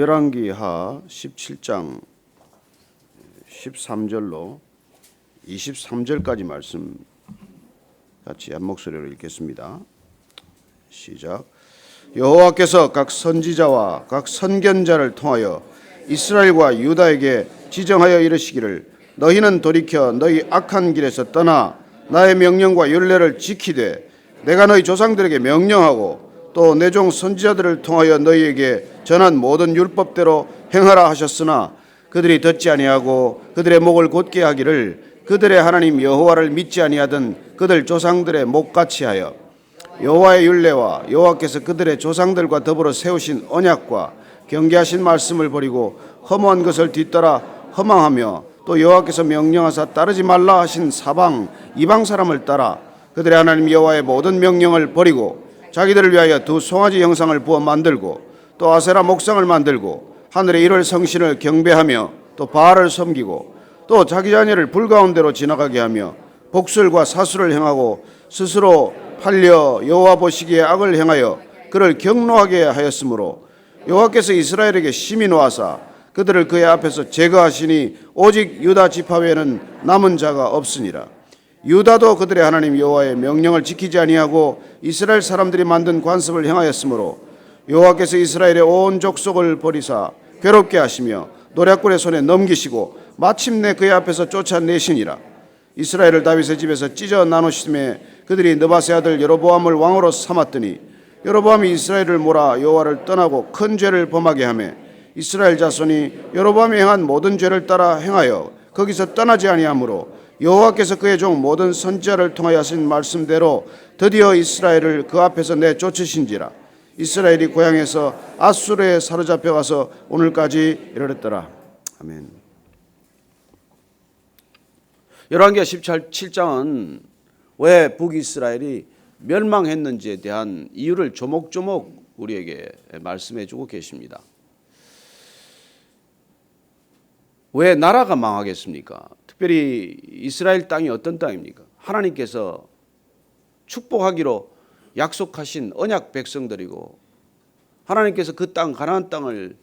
열왕기하 17장 13절로 23절까지 말씀 같이 한 목소리로 읽겠습니다. 시작. 여호와께서 각 선지자와 각 선견자를 통하여 이스라엘과 유다에게 지정하여 이르시기를 너희는 돌이켜 너희 악한 길에서 떠나 나의 명령과 율례를 지키되 내가 너희 조상들에게 명령하고 또 내 종 선지자들을 통하여 너희에게 전한 모든 율법대로 행하라 하셨으나 그들이 듣지 아니하고 그들의 목을 곧게 하기를 그들의 하나님 여호와를 믿지 아니하던 그들 조상들의 목같이 하여 여호와의 율례와 여호와께서 그들의 조상들과 더불어 세우신 언약과 경계하신 말씀을 버리고 허무한 것을 뒤따라 허망하며 또 여호와께서 명령하사 따르지 말라 하신 사방 이방 사람을 따라 그들의 하나님 여호와의 모든 명령을 버리고 자기들을 위하여 두 송아지 형상을 부어 만들고 또 아세라 목상을 만들고 하늘의 일월 성신을 경배하며 또 바알을 섬기고 또 자기 자녀를 불 가운데로 지나가게 하며 복술과 사수를 행하고 스스로 팔려 여호와 보시기에 악을 행하여 그를 경노하게 하였으므로 여호와께서 이스라엘에게 심히 노하사 그들을 그의 앞에서 제거하시니 오직 유다 지파 외에는 남은 자가 없으니라. 유다도 그들의 하나님 여호와의 명령을 지키지 아니하고 이스라엘 사람들이 만든 관습을 행하였으므로 여호와께서 이스라엘의 온 족속을 버리사 괴롭게 하시며 노략골의 손에 넘기시고 마침내 그의 앞에서 쫓아내시니라. 이스라엘을 다윗의 집에서 찢어 나누심에 그들이 느바세 아들 여로보암을 왕으로 삼았더니 여로보암이 이스라엘을 몰아 여호와를 떠나고 큰 죄를 범하게 하며 이스라엘 자손이 여로보암이 행한 모든 죄를 따라 행하여 거기서 떠나지 아니하므로 여호와께서 그의 종 모든 선지자를 통하여 하신 말씀대로 드디어 이스라엘을 그 앞에서 내쫓으신지라 이스라엘이 고향에서 아수르에 사로잡혀 가서 오늘까지 이르렀더라 아멘. 열왕기하 17장은 왜 북이스라엘이 멸망했는지에 대한 이유를 조목조목 우리에게 말씀해 주고 계십니다. 왜 나라가 망하겠습니까? 특별히 이스라엘 땅이 어떤 땅입니까? 하나님께서 축복하기로 약속하신 언약 백성들이고 하나님께서 그 땅 가나안 땅을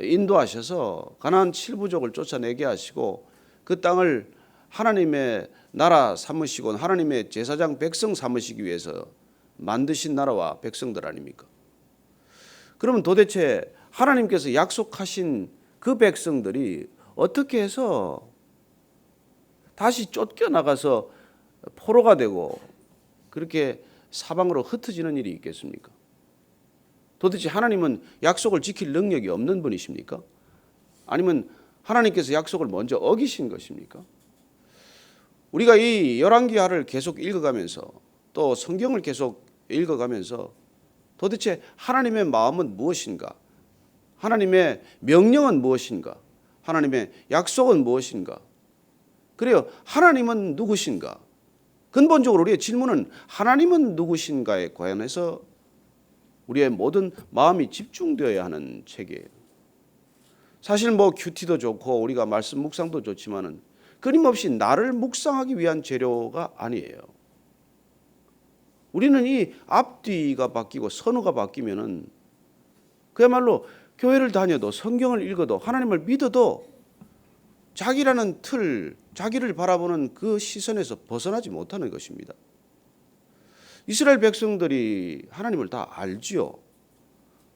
인도하셔서 가나안 칠부족을 쫓아내게 하시고 그 땅을 하나님의 나라 삼으시고 하나님의 제사장 백성 삼으시기 위해서 만드신 나라와 백성들 아닙니까? 그러면 도대체 하나님께서 약속하신 그 백성들이 어떻게 해서 다시 쫓겨 나가서 포로가 되고 그렇게 사방으로 흩어지는 일이 있겠습니까? 도대체 하나님은 약속을 지킬 능력이 없는 분이십니까? 아니면 하나님께서 약속을 먼저 어기신 것입니까? 우리가 이 열왕기하를 계속 읽어가면서 또 성경을 계속 읽어가면서 도대체 하나님의 마음은 무엇인가? 하나님의 명령은 무엇인가? 하나님의 약속은 무엇인가? 그래요. 하나님은 누구신가? 근본적으로 우리의 질문은 하나님은 누구신가에 관해서 우리의 모든 마음이 집중되어야 하는 책이에요. 사실 뭐 큐티도 좋고 우리가 말씀 묵상도 좋지만은 끊임없이 나를 묵상하기 위한 재료가 아니에요. 우리는 이 앞뒤가 바뀌고 선호가 바뀌면은 그야말로 교회를 다녀도 성경을 읽어도 하나님을 믿어도 자기라는 틀, 자기를 바라보는 그 시선에서 벗어나지 못하는 것입니다. 이스라엘 백성들이 하나님을 다 알지요.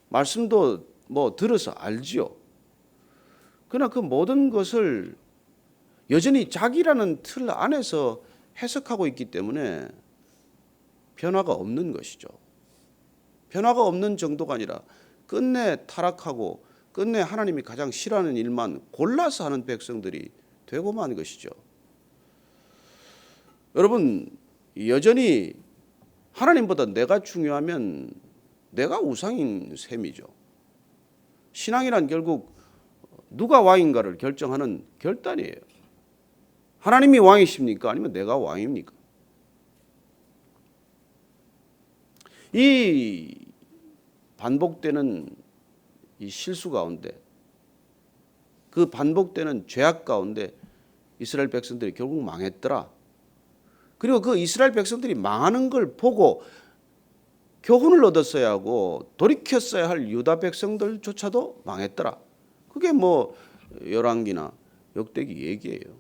말씀도 뭐 들어서 알지요. 그러나 그 모든 것을 여전히 자기라는 틀 안에서 해석하고 있기 때문에 변화가 없는 것이죠. 변화가 없는 정도가 아니라 끝내 타락하고 끝내 하나님이 가장 싫어하는 일만 골라서 하는 백성들이 되고 만 것이죠. 여러분 여전히 하나님보다 내가 중요하면 내가 우상인 셈이죠. 신앙이란 결국 누가 왕인가를 결정하는 결단이에요. 하나님이 왕이십니까? 아니면 내가 왕입니까? 이 반복되는 이 실수 가운데 그 반복되는 죄악 가운데 이스라엘 백성들이 결국 망했더라. 그리고 그 이스라엘 백성들이 망하는 걸 보고 교훈을 얻었어야 하고 돌이켰어야 할 유다 백성들조차도 망했더라. 그게 뭐 열왕기나 역대기 얘기예요.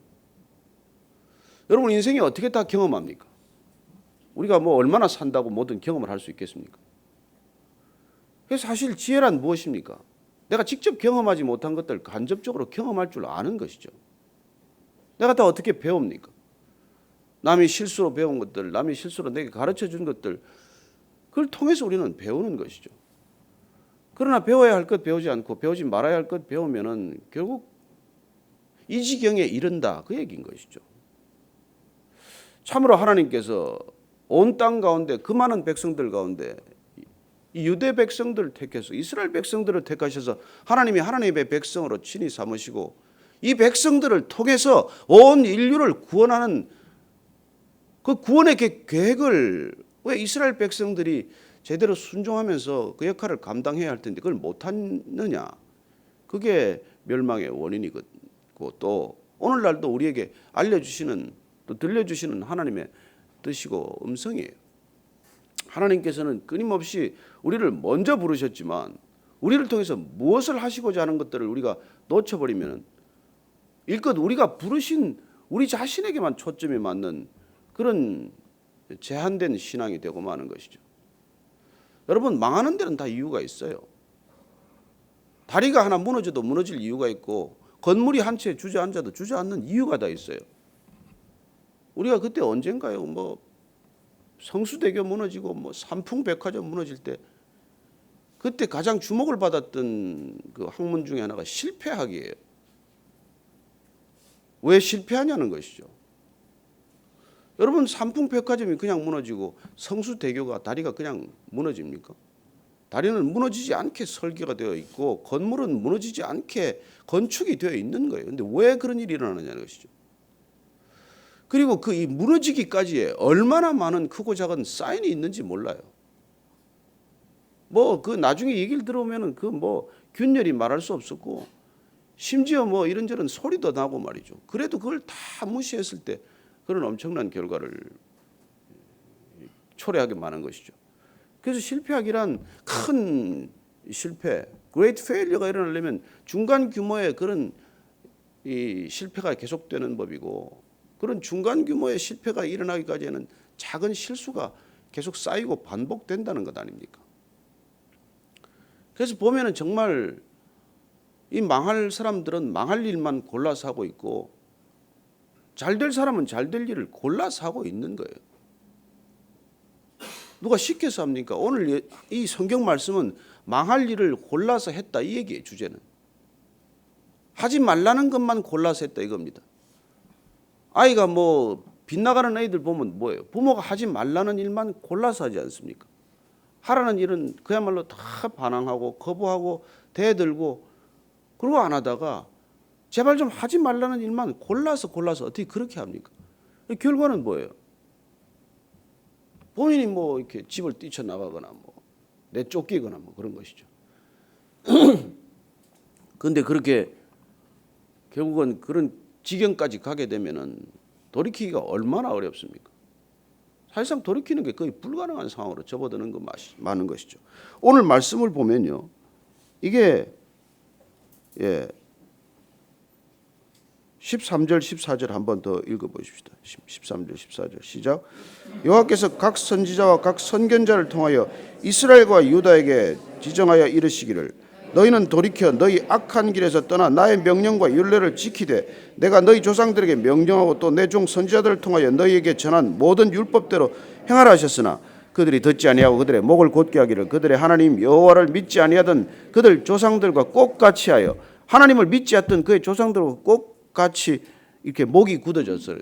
여러분 인생이 어떻게 다 경험합니까? 우리가 뭐 얼마나 산다고 모든 경험을 할 수 있겠습니까? 그래서 사실 지혜란 무엇입니까? 내가 직접 경험하지 못한 것들 간접적으로 경험할 줄 아는 것이죠. 내가 다 어떻게 배웁니까? 남이 실수로 배운 것들, 남이 실수로 내게 가르쳐 준 것들, 그걸 통해서 우리는 배우는 것이죠. 그러나 배워야 할 것 배우지 않고 배우지 말아야 할 것 배우면은 결국 이 지경에 이른다 그 얘기인 것이죠. 참으로 하나님께서 온 땅 가운데 그 많은 백성들 가운데 이 유대 백성들을 택해서 이스라엘 백성들을 택하셔서 하나님이 하나님의 백성으로 친히 삼으시고 이 백성들을 통해서 온 인류를 구원하는 그 구원의 계- 계획을 왜 이스라엘 백성들이 제대로 순종하면서 그 역할을 감당해야 할 텐데 그걸 못하느냐? 그게 멸망의 원인이고 또 오늘날도 우리에게 알려주시는 또 들려주시는 하나님의 뜻이고 음성이에요. 하나님께서는 끊임없이 우리를 먼저 부르셨지만 우리를 통해서 무엇을 하시고자 하는 것들을 우리가 놓쳐버리면 일껏 우리가 부르신 우리 자신에게만 초점이 맞는 그런 제한된 신앙이 되고 마는 것이죠. 여러분 망하는 데는 다 이유가 있어요. 다리가 하나 무너져도 무너질 이유가 있고 건물이 한 채 주저앉아도 주저앉는 이유가 다 있어요. 우리가 그때 언젠가요? 뭐 성수대교 무너지고 뭐 삼풍백화점 무너질 때 그때 가장 주목을 받았던 그 학문 중에 하나가 실패학이에요. 왜 실패하냐는 것이죠. 여러분 삼풍백화점이 그냥 무너지고 성수대교가 다리가 그냥 무너집니까? 다리는 무너지지 않게 설계가 되어 있고 건물은 무너지지 않게 건축이 되어 있는 거예요. 근데 왜 그런 일이 일어나느냐는 것이죠. 그리고 그 이 무너지기까지에 얼마나 많은 크고 작은 사인이 있는지 몰라요. 뭐 그 나중에 얘기를 들어보면은 그 뭐 균열이 말할 수 없었고 심지어 뭐 이런저런 소리도 나고 말이죠. 그래도 그걸 다 무시했을 때 그런 엄청난 결과를 초래하게 많은 것이죠. 그래서 실패학이란 큰 실패, great failure가 일어나려면 중간 규모의 그런 이 실패가 계속되는 법이고 그런 중간 규모의 실패가 일어나기까지는 작은 실수가 계속 쌓이고 반복된다는 것 아닙니까? 그래서 보면은 정말 이 망할 사람들은 망할 일만 골라서 하고 있고 잘 될 사람은 잘 될 일을 골라서 하고 있는 거예요. 누가 시켜서 합니까? 오늘 이 성경 말씀은 망할 일을 골라서 했다 이 얘기예요, 주제는. 하지 말라는 것만 골라서 했다 이겁니다. 아이가 뭐 빗나가는 아이들 보면 뭐예요? 부모가 하지 말라는 일만 골라서 하지 않습니까? 하라는 일은 그야말로 다 반항하고 거부하고 대들고 그러고 안 하다가 제발 좀 하지 말라는 일만 골라서 골라서 어떻게 그렇게 합니까? 결과는 뭐예요? 본인이 뭐 이렇게 집을 뛰쳐나가거나 뭐 내쫓기거나 뭐 그런 것이죠. 그런데 그렇게 결국은 그런 지경까지 가게 되면은 돌이키기가 얼마나 어렵습니까? 사실상 돌이키는 게 거의 불가능한 상황으로 접어드는 것 많은 것이죠. 오늘 말씀을 보면요, 이게 예 13절 14절 한 번 더 읽어 보십시다. 13절 14절 시작. 여호와께서 각 선지자와 각 선견자를 통하여 이스라엘과 유다에게 지정하여 이르시기를 너희는 돌이켜 너희 악한 길에서 떠나 나의 명령과 율례를 지키되 내가 너희 조상들에게 명령하고 또 내 종 선지자들을 통하여 너희에게 전한 모든 율법대로 행하라 하셨으나 그들이 듣지 아니하고 그들의 목을 곧게 하기를 그들의 하나님 여호와를 믿지 아니하던 그들 조상들과 똑같이 하여 하나님을 믿지 않던 그의 조상들과 똑같이 이렇게 목이 굳어져서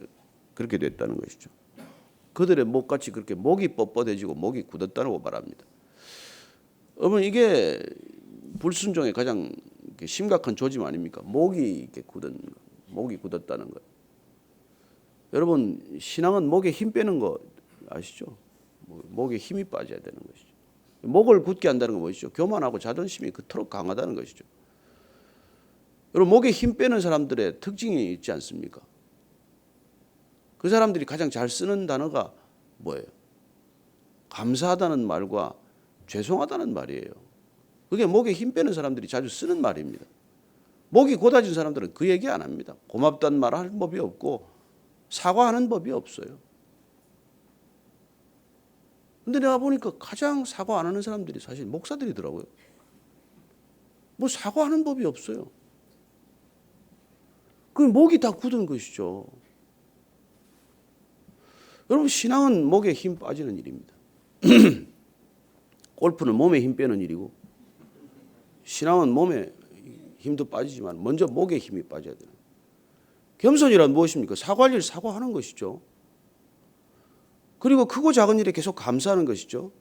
그렇게 됐다는 것이죠. 그들의 목같이 그렇게 목이 뻣뻣해지고 목이 굳었다고 말합니다. 여러분 이게 불순종의 가장 심각한 조짐 아닙니까? 목이 이렇게 굳은 거, 목이 굳었다는 거. 여러분 신앙은 목에 힘 빼는 거 아시죠? 목에 힘이 빠져야 되는 것이죠. 목을 굳게 한다는 건 뭐죠? 교만하고 자존심이 그토록 강하다는 것이죠. 여러분 목에 힘 빼는 사람들의 특징이 있지 않습니까? 그 사람들이 가장 잘 쓰는 단어가 뭐예요? 감사하다는 말과 죄송하다는 말이에요. 그게 목에 힘 빼는 사람들이 자주 쓰는 말입니다. 목이 고다진 사람들은 그 얘기 안 합니다. 고맙다는 말할 법이 없고 사과하는 법이 없어요. 근데 내가 보니까 가장 사과 안 하는 사람들이 사실 목사들이더라고요. 뭐 사과하는 법이 없어요. 그 목이 다 굳은 것이죠. 여러분 신앙은 목에 힘 빠지는 일입니다. 골프는 몸에 힘 빼는 일이고 신앙은 몸에 힘도 빠지지만 먼저 목에 힘이 빠져야 돼요. 겸손이란 무엇입니까? 사과할 일 사과하는 것이죠. 그리고 크고 작은 일에 계속 감사하는 것이죠.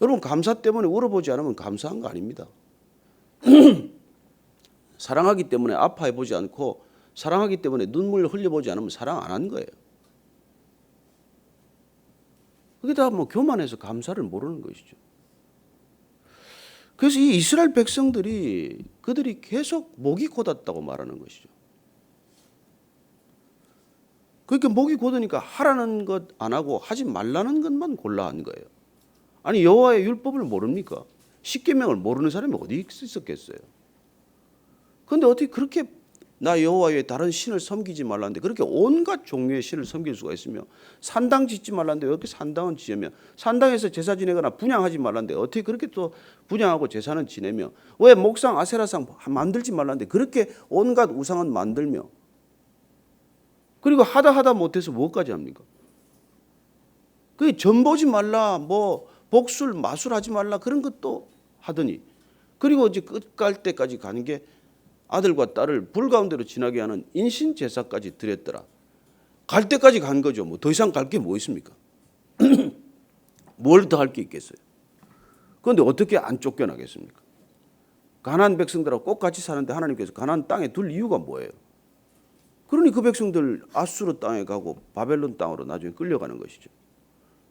여러분 감사 때문에 울어보지 않으면 감사한 거 아닙니다. 사랑하기 때문에 아파해 보지 않고 사랑하기 때문에 눈물 흘려보지 않으면 사랑 안 한 거예요. 그게 다 뭐 교만해서 감사를 모르는 것이죠. 그래서 이 이스라엘 백성들이 그들이 계속 목이 곧았다고 말하는 것이죠. 그러니까 목이 곧으니까 하라는 것 안 하고 하지 말라는 것만 골라 한 거예요. 아니 여호와의 율법을 모릅니까? 십계명을 모르는 사람이 어디 있었겠어요? 그런데 어떻게 그렇게 나 여호와 외에 다른 신을 섬기지 말라는데 그렇게 온갖 종류의 신을 섬길 수가 있으며 산당 짓지 말라는데 왜 이렇게 산당은 지으며 산당에서 제사 지내거나 분양하지 말라는데 어떻게 그렇게 또 분양하고 제사는 지내며 왜 목상 아세라상 만들지 말라는데 그렇게 온갖 우상은 만들며 그리고 하다 하다 못해서 뭐까지 합니까? 그 전보지 말라 뭐 복술 마술하지 말라 그런 것도 하더니 그리고 이제 끝갈 때까지 가는 게 아들과 딸을 불 가운데로 지나게 하는 인신 제사까지 드렸더라. 갈 때까지 간 거죠. 뭐 더 이상 갈 게 뭐 있습니까? 뭘 더 할 게 있겠어요? 그런데 어떻게 안 쫓겨나겠습니까? 가난 백성들하고 꼭 같이 사는데 하나님께서 가난 땅에 둘 이유가 뭐예요? 그러니 그 백성들 아수르 땅에 가고 바벨론 땅으로 나중에 끌려가는 것이죠.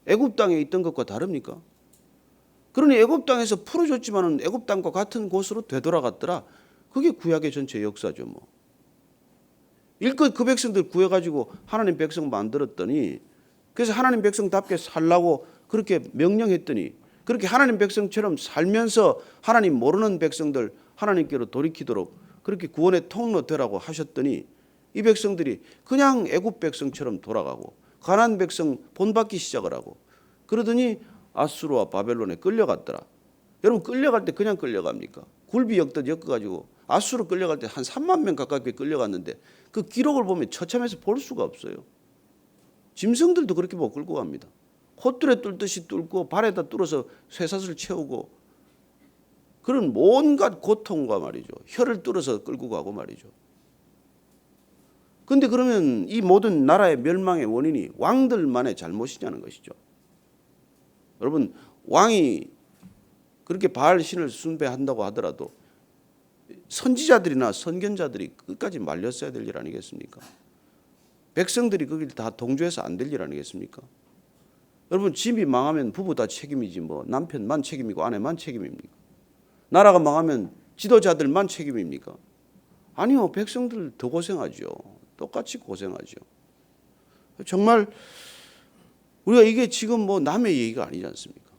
애굽 땅에 있던 것과 다릅니까? 그러니 애굽 땅에서 풀어줬지만은 애굽 땅과 같은 곳으로 되돌아갔더라. 그게 구약의 전체 역사죠, 뭐. 일껏 그 백성들 구해가지고 하나님 백성 만들었더니 그래서 하나님 백성답게 살라고 그렇게 명령했더니 그렇게 하나님 백성처럼 살면서 하나님 모르는 백성들 하나님께로 돌이키도록 그렇게 구원의 통로 되라고 하셨더니 이 백성들이 그냥 애굽 백성처럼 돌아가고 가난 백성 본받기 시작을 하고 그러더니 아수르와 바벨론에 끌려갔더라. 여러분 끌려갈 때 그냥 끌려갑니까? 굴비 엮듯 엮어가지고 아수르 끌려갈 때 한 3만 명 가깝게 끌려갔는데 그 기록을 보면 처참해서 볼 수가 없어요. 짐승들도 그렇게 못 끌고 갑니다. 콧줄에 뚫듯이 뚫고 발에다 뚫어서 쇠사슬 채우고 그런 온갖 고통과 말이죠. 혀를 뚫어서 끌고 가고 말이죠. 근데 그러면 이 모든 나라의 멸망의 원인이 왕들만의 잘못이냐는 것이죠. 여러분 왕이 그렇게 바알 신을 숭배한다고 하더라도 선지자들이나 선견자들이 끝까지 말렸어야 될 일 아니겠습니까? 백성들이 거길 다 동조해서 안 될 일 아니겠습니까? 여러분 집이 망하면 부부 다 책임이지 뭐 남편만 책임이고 아내만 책임입니까? 나라가 망하면 지도자들만 책임입니까? 아니요 백성들 더 고생하죠. 똑같이 고생하죠. 정말 우리가 이게 지금 뭐 남의 얘기가 아니지 않습니까?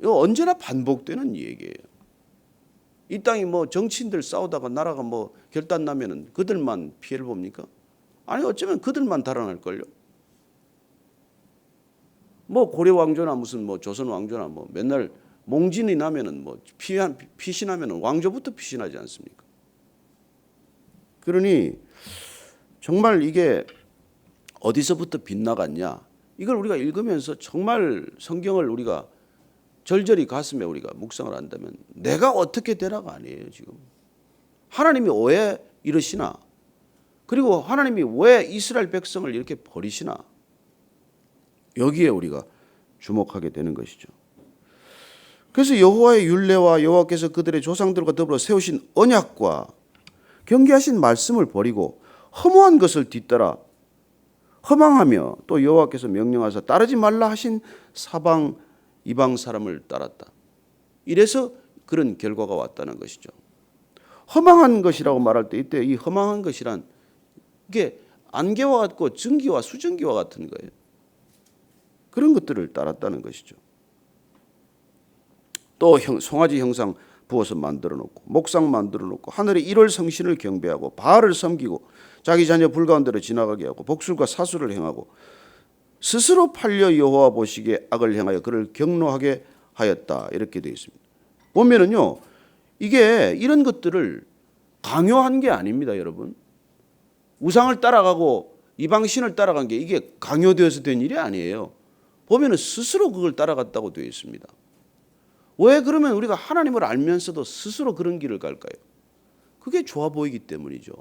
이거 언제나 반복되는 얘기예요. 이 땅이 뭐 정치인들 싸우다가 나라가 뭐 결단 나면은 그들만 피해를 봅니까? 아니 어쩌면 그들만 달아날 걸요. 뭐 고려 왕조나 무슨 뭐 조선 왕조나 뭐 맨날 몽진이 나면은 뭐 피한 피신하면은 왕조부터 피신하지 않습니까? 그러니 정말 이게 어디서부터 빗나갔냐? 이걸 우리가 읽으면서 정말 성경을 우리가 절절히 가슴에 우리가 묵상을 한다면 내가 어떻게 되라가 아니에요 지금 하나님이 왜 이러시나 그리고 하나님이 왜 이스라엘 백성을 이렇게 버리시나 여기에 우리가 주목하게 되는 것이죠. 그래서 여호와의 율례와 여호와께서 그들의 조상들과 더불어 세우신 언약과 경계하신 말씀을 버리고 허무한 것을 뒤따라 허망하며 또 여호와께서 명령하사 따르지 말라 하신 사방 이방 사람을 따랐다. 이래서 그런 결과가 왔다는 것이죠. 허망한 것이라고 말할 때 이때 이 허망한 것이란 이게 안개와 같고 증기와 수증기와 같은 거예요. 그런 것들을 따랐다는 것이죠. 또 형, 송아지 형상 부어서 만들어 놓고 목상 만들어 놓고 하늘의 일월 성신을 경배하고 바알을 섬기고 자기 자녀 불가운데로 지나가게 하고 복술과 사수를 행하고 스스로 팔려 여호와 보시기에 악을 행하여 그를 경노하게 하였다 이렇게 되어 있습니다. 보면은요 이게 이런 것들을 강요한 게 아닙니다, 여러분. 우상을 따라가고 이방신을 따라간 게 이게 강요되어서 된 일이 아니에요. 보면은 스스로 그걸 따라갔다고 되어 있습니다. 왜 그러면 우리가 하나님을 알면서도 스스로 그런 길을 갈까요? 그게 좋아 보이기 때문이죠.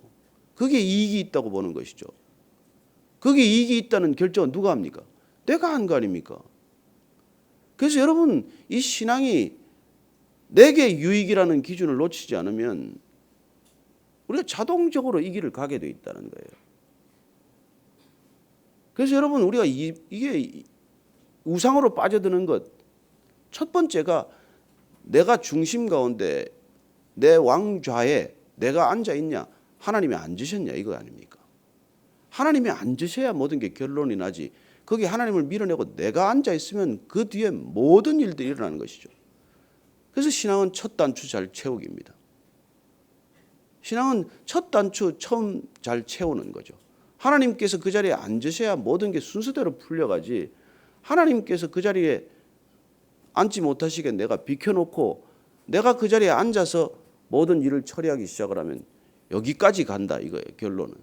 그게 이익이 있다고 보는 것이죠. 그게 이익이 있다는 결정은 누가 합니까? 내가 한 거 아닙니까? 그래서 여러분 이 신앙이 내게 유익이라는 기준을 놓치지 않으면 우리가 자동적으로 이 길을 가게 돼 있다는 거예요. 그래서 여러분 우리가 이, 이게 우상으로 빠져드는 것 첫 번째가 내가 중심 가운데 내 왕좌에 내가 앉아 있냐 하나님이 앉으셨냐 이거 아닙니까? 하나님이 앉으셔야 모든 게 결론이 나지. 거기 하나님을 밀어내고 내가 앉아 있으면 그 뒤에 모든 일들이 일어나는 것이죠. 그래서 신앙은 첫 단추 잘 채우기입니다. 신앙은 첫 단추 처음 잘 채우는 거죠. 하나님께서 그 자리에 앉으셔야 모든 게 순서대로 풀려가지. 하나님께서 그 자리에 앉지 못하시게 내가 비켜놓고 내가 그 자리에 앉아서 모든 일을 처리하기 시작을 하면 여기까지 간다 이거예요 결론은.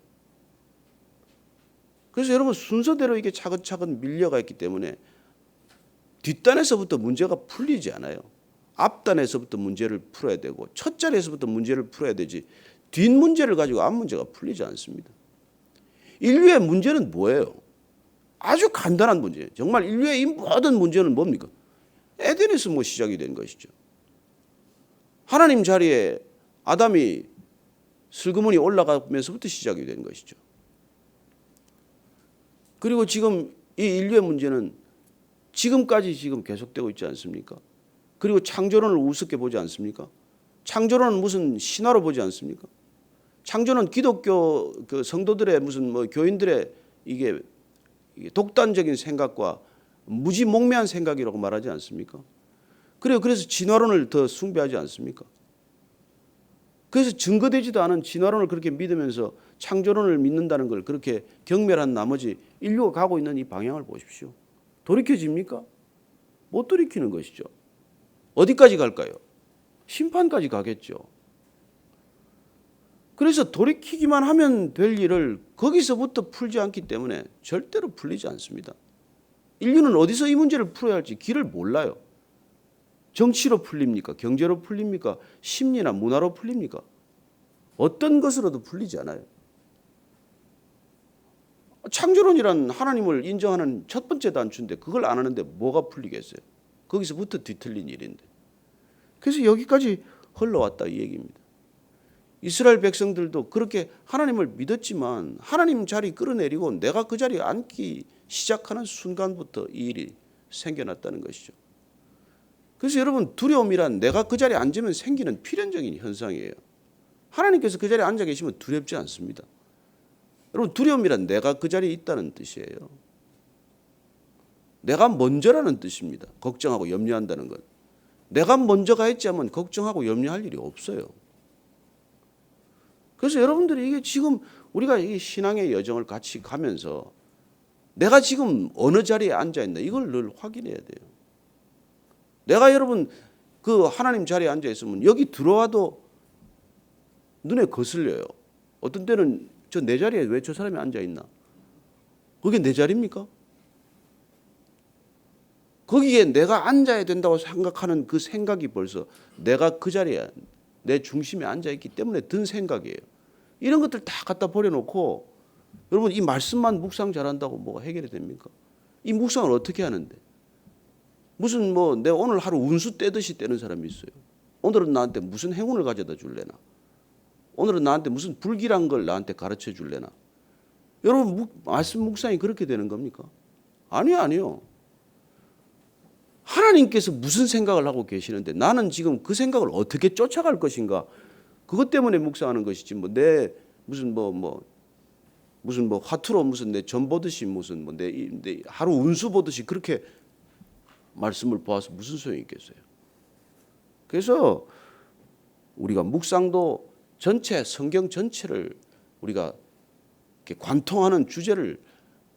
그래서 여러분 순서대로 이게 차근차근 밀려가 있기 때문에 뒷단에서부터 문제가 풀리지 않아요. 앞단에서부터 문제를 풀어야 되고 첫 자리에서부터 문제를 풀어야 되지 뒷 문제를 가지고 앞 문제가 풀리지 않습니다. 인류의 문제는 뭐예요? 아주 간단한 문제예요. 정말 인류의 이 모든 문제는 뭡니까? 에덴에서 뭐 시작이 된 것이죠. 하나님 자리에 아담이 슬그머니 올라가면서부터 시작이 된 것이죠. 그리고 지금 이 인류의 문제는 지금까지 지금 계속되고 있지 않습니까? 그리고 창조론을 우습게 보지 않습니까? 창조론은 무슨 신화로 보지 않습니까? 창조는 기독교 그 성도들의 무슨 뭐 교인들의 이게 독단적인 생각과 무지몽매한 생각이라고 말하지 않습니까? 그래요. 그래서 진화론을 더 숭배하지 않습니까? 그래서 증거되지도 않은 진화론을 그렇게 믿으면서 창조론을 믿는다는 걸 그렇게 경멸한 나머지 인류가 가고 있는 이 방향을 보십시오. 돌이켜집니까? 못 돌이키는 것이죠. 어디까지 갈까요? 심판까지 가겠죠. 그래서 돌이키기만 하면 될 일을 거기서부터 풀지 않기 때문에 절대로 풀리지 않습니다. 인류는 어디서 이 문제를 풀어야 할지 길을 몰라요. 정치로 풀립니까? 경제로 풀립니까? 심리나 문화로 풀립니까? 어떤 것으로도 풀리지 않아요. 창조론이란 하나님을 인정하는 첫 번째 단추인데 그걸 안 하는데 뭐가 풀리겠어요? 거기서부터 뒤틀린 일인데. 그래서 여기까지 흘러왔다 이 얘기입니다. 이스라엘 백성들도 그렇게 하나님을 믿었지만 하나님 자리 끌어내리고 내가 그 자리에 앉기 시작하는 순간부터 이 일이 생겨났다는 것이죠. 그래서 여러분 두려움이란 내가 그 자리에 앉으면 생기는 필연적인 현상이에요. 하나님께서 그 자리에 앉아 계시면 두렵지 않습니다. 여러분 두려움이란 내가 그 자리에 있다는 뜻이에요. 내가 먼저라는 뜻입니다. 걱정하고 염려한다는 것. 내가 먼저가 했지 하면 걱정하고 염려할 일이 없어요. 그래서 여러분들이 이게 지금 우리가 이 신앙의 여정을 같이 가면서 내가 지금 어느 자리에 앉아 있나 이걸 늘 확인해야 돼요. 내가 여러분 그 하나님 자리에 앉아 있으면 여기 들어와도 눈에 거슬려요. 어떤 때는 저 내 자리에 왜 저 사람이 앉아 있나? 그게 내 자리입니까? 거기에 내가 앉아야 된다고 생각하는 그 생각이 벌써 내가 그 자리에 내 중심에 앉아 있기 때문에 든 생각이에요. 이런 것들 다 갖다 버려놓고 여러분 이 말씀만 묵상 잘한다고 뭐가 해결이 됩니까? 이 묵상을 어떻게 하는데? 무슨 뭐 내가 오늘 하루 운수 떼듯이 떼는 사람이 있어요. 오늘은 나한테 무슨 행운을 가져다 줄래나? 오늘은 나한테 무슨 불길한 걸 나한테 가르쳐 줄래나? 여러분 묵, 말씀 묵상이 그렇게 되는 겁니까? 아니요, 아니요. 하나님께서 무슨 생각을 하고 계시는데 나는 지금 그 생각을 어떻게 쫓아갈 것인가? 그것 때문에 묵상하는 것이지 뭐 내 무슨 뭐뭐 무슨 뭐 화투로 무슨 내 전 보듯이 무슨 뭐내 내 하루 운수 보듯이 그렇게 말씀을 보아서 무슨 소용이 있겠어요? 그래서 우리가 묵상도 전체 성경 전체를 우리가 관통하는 주제를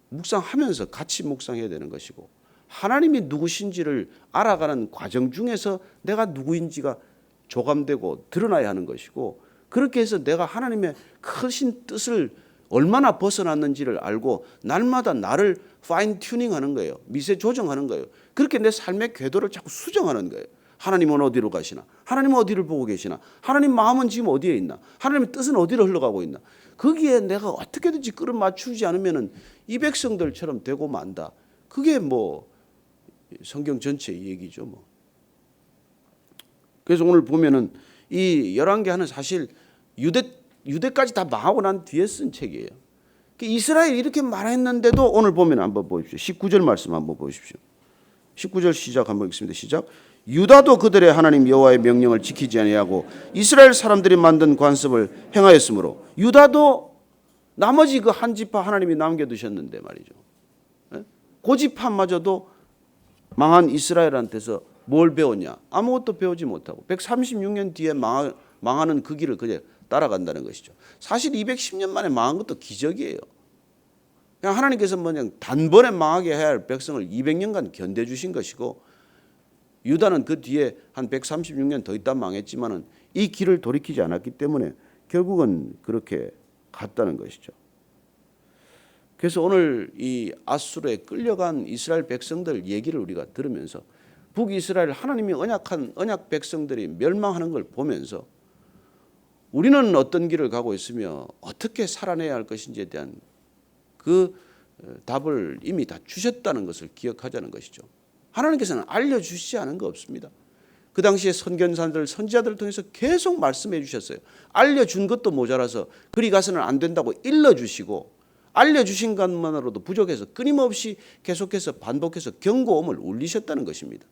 묵상하면서 같이 묵상해야 되는 것이고 하나님이 누구신지를 알아가는 과정 중에서 내가 누구인지가 조감되고 드러나야 하는 것이고 그렇게 해서 내가 하나님의 크신 뜻을 얼마나 벗어났는지를 알고 날마다 나를 파인 튜닝하는 거예요. 미세 조정하는 거예요. 그렇게 내 삶의 궤도를 자꾸 수정하는 거예요. 하나님은 어디로 가시나? 하나님은 어디를 보고 계시나? 하나님 마음은 지금 어디에 있나? 하나님의 뜻은 어디로 흘러가고 있나? 거기에 내가 어떻게든지 끌어 맞추지 않으면은 이 백성들처럼 되고 만다. 그게 뭐 성경 전체의 얘기죠, 뭐. 그래서 오늘 보면은 이 열왕기 하는 사실 유대 유대까지 다 망하고 난 뒤에 쓴 책이에요. 그 이스라엘이 이렇게 말했는데도 오늘 보면 한번 보십시오. 19절 말씀 한번 보십시오. 19절 시작 한번 읽습니다. 시작. 유다도 그들의 하나님 여호와의 명령을 지키지 아니하고 이스라엘 사람들이 만든 관습을 행하였으므로 유다도 나머지 그 한 지파 하나님이 남겨 두셨는데 말이죠. 예? 그 지파마저도 망한 이스라엘한테서 뭘 배웠냐? 아무것도 배우지 못하고 136년 뒤에 망하, 망하는 그 길을 그냥 따라간다는 것이죠. 사실 210년 만에 망한 것도 기적이에요. 그냥 하나님께서 뭐 그냥 단번에 망하게 해야 할 백성을 200년간 견뎌 주신 것이고 유다는 그 뒤에 한 136년 더 있다 망했지만은 이 길을 돌이키지 않았기 때문에 결국은 그렇게 갔다는 것이죠. 그래서 오늘 이 아수르에 끌려간 이스라엘 백성들 얘기를 우리가 들으면서 북이스라엘 하나님이 언약한 언약 백성들이 멸망하는 걸 보면서 우리는 어떤 길을 가고 있으며 어떻게 살아내야 할 것인지에 대한 그 어, 답을 이미 다 주셨다는 것을 기억하자는 것이죠. 하나님께서는 알려주시지 않은 거 없습니다. 그 당시에 선견사들, 선지자들을 통해서 계속 말씀해 주셨어요. 알려준 것도 모자라서 그리 가서는 안 된다고 일러주시고 알려주신 것만으로도 부족해서 끊임없이 계속해서 반복해서 경고음을 울리셨다는 것입니다.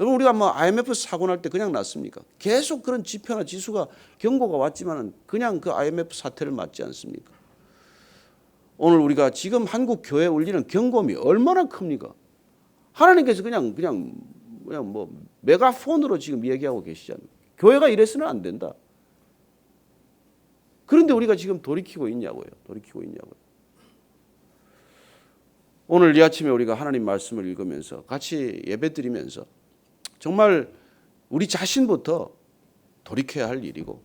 여러분 우리가 뭐 IMF 사고 날 때 그냥 났습니까? 계속 그런 지표나 지수가 경고가 왔지만은 그냥 그 IMF 사태를 맞지 않습니까? 오늘 우리가 지금 한국 교회에 울리는 경고음이 얼마나 큽니까? 하나님께서 그냥 그냥 그냥 뭐 메가폰으로 지금 얘기하고 계시잖아요. 교회가 이래서는 안 된다. 그런데 우리가 지금 돌이키고 있냐고요. 돌이키고 있냐고요. 오늘 이 아침에 우리가 하나님 말씀을 읽으면서 같이 예배 드리면서 정말 우리 자신부터 돌이켜야 할 일이고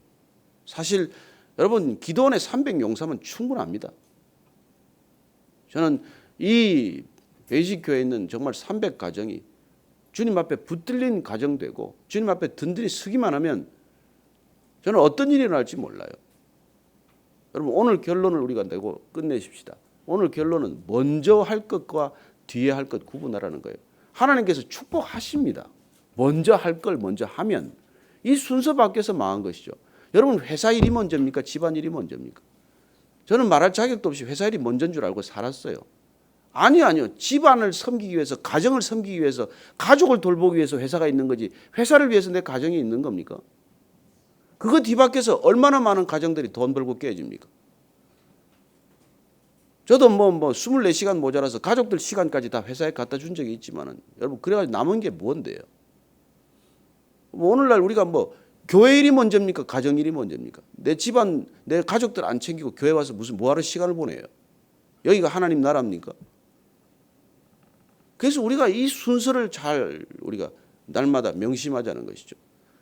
사실 여러분 기도원의 300 용사면 충분합니다. 저는 이 베이직 교회에 있는 정말 300 가정이 주님 앞에 붙들린 가정되고 주님 앞에 든든히 서기만 하면 저는 어떤 일이 일어날지 몰라요. 여러분 오늘 결론을 우리가 내고 끝내십시다. 오늘 결론은 먼저 할 것과 뒤에 할 것 구분하라는 거예요. 하나님께서 축복하십니다. 먼저 할 걸 먼저 하면 이 순서 밖에서 망한 것이죠. 여러분 회사 일이 먼저입니까? 집안 일이 먼저입니까? 저는 말할 자격도 없이 회사 일이 먼저인 줄 알고 살았어요. 아니 아니요. 집안을 섬기기 위해서 가정을 섬기기 위해서 가족을 돌보기 위해서 회사가 있는 거지. 회사를 위해서 내 가정이 있는 겁니까? 그거 뒤바뀌어서 얼마나 많은 가정들이 돈 벌고 깨집니까? 저도 뭐, 뭐, 24시간 모자라서 가족들 시간까지 다 회사에 갖다 준 적이 있지만은 여러분, 그래가지고 남은 게 뭔데요? 뭐 오늘날 우리가 뭐, 교회 일이 먼저입니까? 가정 일이 먼저입니까? 내 집안, 내 가족들 안 챙기고 교회 와서 무슨 뭐하러 시간을 보내요? 여기가 하나님 나라입니까? 그래서 우리가 이 순서를 잘 우리가 날마다 명심하자는 것이죠.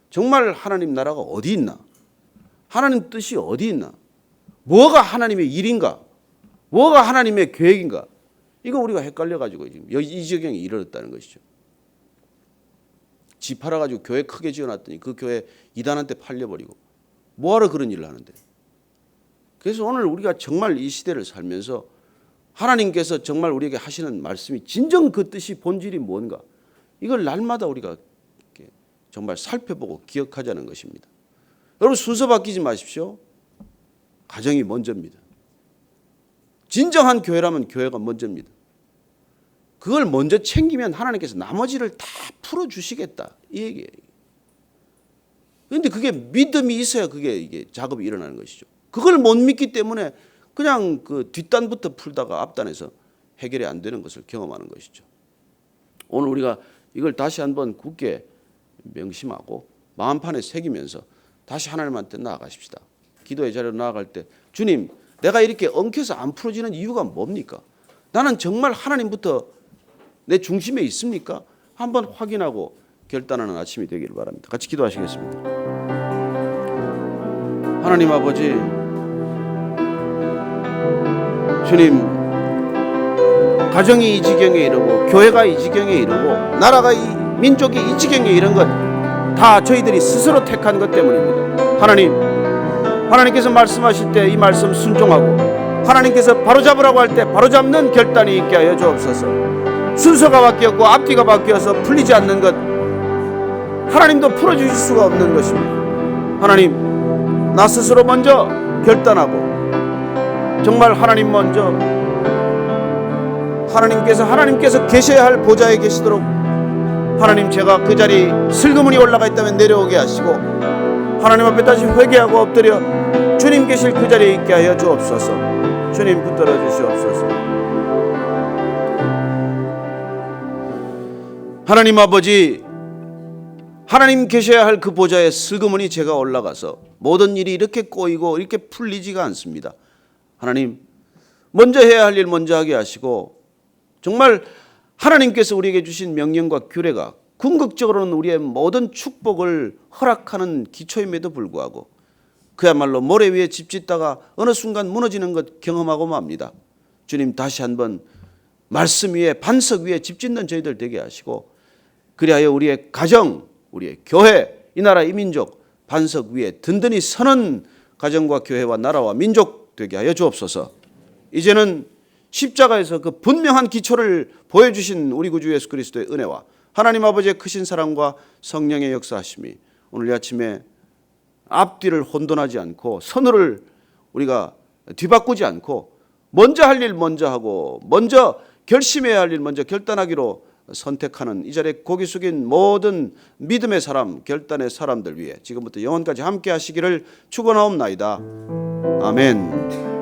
정말 하나님 나라가 어디 있나? 하나님 뜻이 어디 있나? 뭐가 하나님의 일인가? 뭐가 하나님의 계획인가? 이거 우리가 헷갈려 가지고 지금 이 지경에 이르렀다는 것이죠. 집 팔아 가지고 교회 크게 지어놨더니 그 교회 이단한테 팔려버리고 뭐하러 그런 일을 하는데? 그래서 오늘 우리가 정말 이 시대를 살면서 하나님께서 정말 우리에게 하시는 말씀이 진정 그 뜻이 본질이 뭔가 이걸 날마다 우리가 정말 살펴보고 기억하자는 것입니다. 여러분 순서 바뀌지 마십시오. 가정이 먼저입니다. 진정한 교회라면 교회가 먼저입니다. 그걸 먼저 챙기면 하나님께서 나머지를 다 풀어 주시겠다. 이 얘기예요. 그런데 그게 믿음이 있어야 그게 이게 작업이 일어나는 것이죠. 그걸 못 믿기 때문에 그냥 그 뒷단부터 풀다가 앞단에서 해결이 안 되는 것을 경험하는 것이죠. 오늘 우리가 이걸 다시 한번 굳게 명심하고 마음판에 새기면서 다시 하나님한테 나아가십시다. 기도의 자리로 나아갈 때 주님 내가 이렇게 엉켜서 안 풀어지는 이유가 뭡니까? 나는 정말 하나님부터 내 중심에 있습니까? 한번 확인하고 결단하는 아침이 되기를 바랍니다. 같이 기도하시겠습니다. 하나님 아버지 주님 가정이 이 지경에 이르고 교회가 이 지경에 이르고 나라가 이 민족이 이 지경에 이른 것 다 저희들이 스스로 택한 것 때문입니다. 하나님 하나님께서 말씀하실 때 이 말씀 순종하고 하나님께서 바로잡으라고 할 때 바로잡는 결단이 있게 하여 주옵소서. 순서가 바뀌었고 앞뒤가 바뀌어서 풀리지 않는 것. 하나님도 풀어주실 수가 없는 것입니다. 하나님 나 스스로 먼저 결단하고 정말 하나님 먼저 하나님께서 하나님께서 계셔야 할 보좌에 계시도록 하나님 제가 그 자리 슬그머니 올라가 있다면 내려오게 하시고 하나님 앞에 다시 회개하고 엎드려 주님 계실 그 자리에 있게 하여 주옵소서. 주님 붙들어 주시옵소서 하나님 아버지 하나님 계셔야 할 그 보좌에 슬그머니 제가 올라가서 모든 일이 이렇게 꼬이고 이렇게 풀리지가 않습니다 하나님 먼저 해야 할 일 먼저 하게 하시고 정말 하나님께서 우리에게 주신 명령과 규례가 궁극적으로는 우리의 모든 축복을 허락하는 기초임에도 불구하고 그야말로 모래 위에 집 짓다가 어느 순간 무너지는 것 경험하고 맙니다. 주님 다시 한번 말씀 위에 반석 위에 집 짓는 저희들 되게 하시고 그리하여 우리의 가정, 우리의 교회, 이 나라 이 민족 반석 위에 든든히 서는 가정과 교회와 나라와 민족 되게 하여 주옵소서. 이제는 십자가에서 그 분명한 기초를 보여주신 우리 구주 예수 그리스도의 은혜와 하나님 아버지의 크신 사랑과 성령의 역사하심이 오늘 이 아침에 앞뒤를 혼돈하지 않고 선호를 우리가 뒤바꾸지 않고 먼저 할 일 먼저 하고 먼저 결심해야 할 일 먼저 결단하기로 선택하는 이 자리에 고기 숙인 모든 믿음의 사람 결단의 사람들 위해 지금부터 영원까지 함께 하시기를 축원하옵나이다. 아멘.